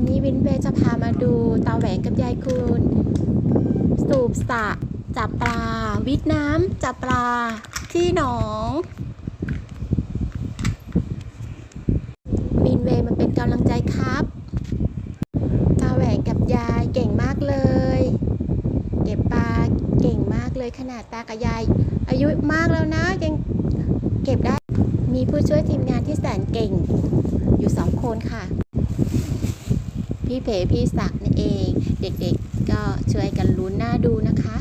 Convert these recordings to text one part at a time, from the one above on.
วันนี้วินเวย์จะพามาดูตาแหวงกับยายคูณสูบสระจับปลา วิทน้ำจับปลาที่หนองวินเวย์มันเป็นกำลังใจครับตาแหวงกับยายเก่งมากเลย เก็บปลาเก่งมากเลยขนาดตากับยาย อายุมากแล้วนะยังเก็บได้ มีผู้ช่วยทีมงานที่แสนเก่งอยู่สองคนค่ะ พี่เพพี่ศักดิ์นั่นเอง เด็กๆก็ช่วยกันลุ้นหน้าดูนะคะ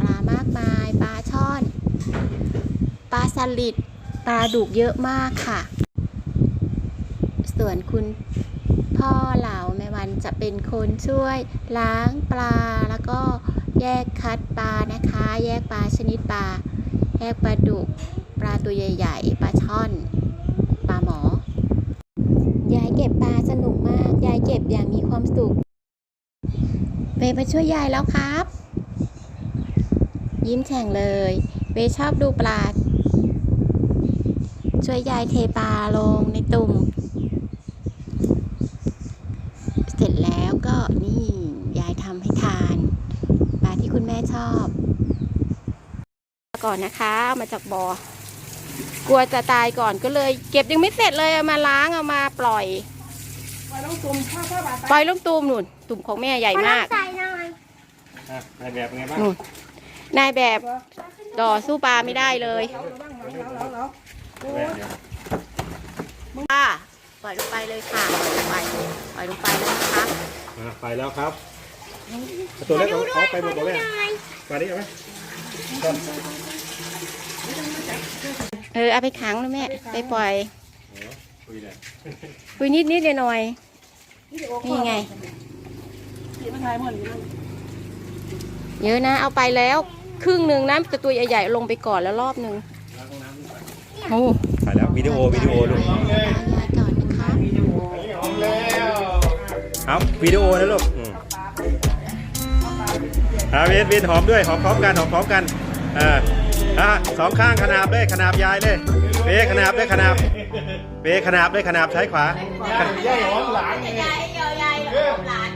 ปลามากมายปลาช่อน ปลาสลิดปลาดุกเยอะมากค่ะ ส่วนคุณพ่อเหล่าแม่วันจะเป็นคนช่วยล้างปลาแล้วก็แยกคัดปลานะคะ แยกปลาชนิดปลา แยกปลาดุก ปลาตัวใหญ่ ๆ ปลาช่อน ปลาหมอ ยายเก็บปลา สนุกมาก ยายเก็บอย่างมีความสุขเวย์มาช่วยยายแล้วครับ ยิ้มแฉ่งเลยเวย์ชอบดูปลา ช่วยยายเทปลาลงในตุ่ม เสร็จแล้วก็นี่ยายทำให้ทาน ปลาที่คุณแม่ชอบ ก่อนนะคะมาจากบอ่อกลัวจะตายก่อนก็เลย เก็บยังไม่เสร็จเลยเอามาล้างเอามาปล่อย ปล่อยลงตุ่มพ่อพ่อบาดปล่อยลูกตูมหนุนตุ่มของแม่ใหญ่มากใส่หน่อยอะในแบบไงบ้างนู่นนายแบบต่อสู้ปลาไม่ได้เลยเราเราบ้างเราเราเราโอ้แบบเดียวค่ะปล่อยลงไปเลยค่ะปล่อยลงไปปล่อยลงไปเลยนะคะอะไปแล้วครับเอาตัวเล็กเอาเอาไปหมดตัวแม่มาดิเอาไหมก่อน เออเอาไปขังนะแม่ไปปล่อย คุยเลยคุยนิดนิดๆหน่อยวิดีโอๆนี่ไงนี่มันถ่ายหมดอยู่เยอะนะเอาไปแล้ว ครึ่งหนึ่งนะแต่ตัวใหญ่ๆลงไปก่อนแล้วรอบหนึ่งโอ้ไปแล้ววิดีโอวิดีโอลูกยายก่อนนะคะเอาวิดีโอนะลูกอืมอ่าเวนเวนหอมด้วยหอมพร้อมกันหอมพร้อมกันอ่า อะสองข้างขนาบเลยขนาบยายเลยเบขนาบด้วยขนาบเบขนาบด้วยขนาบใช้ขวาย่ายหอมหลานยายยายยายหลาน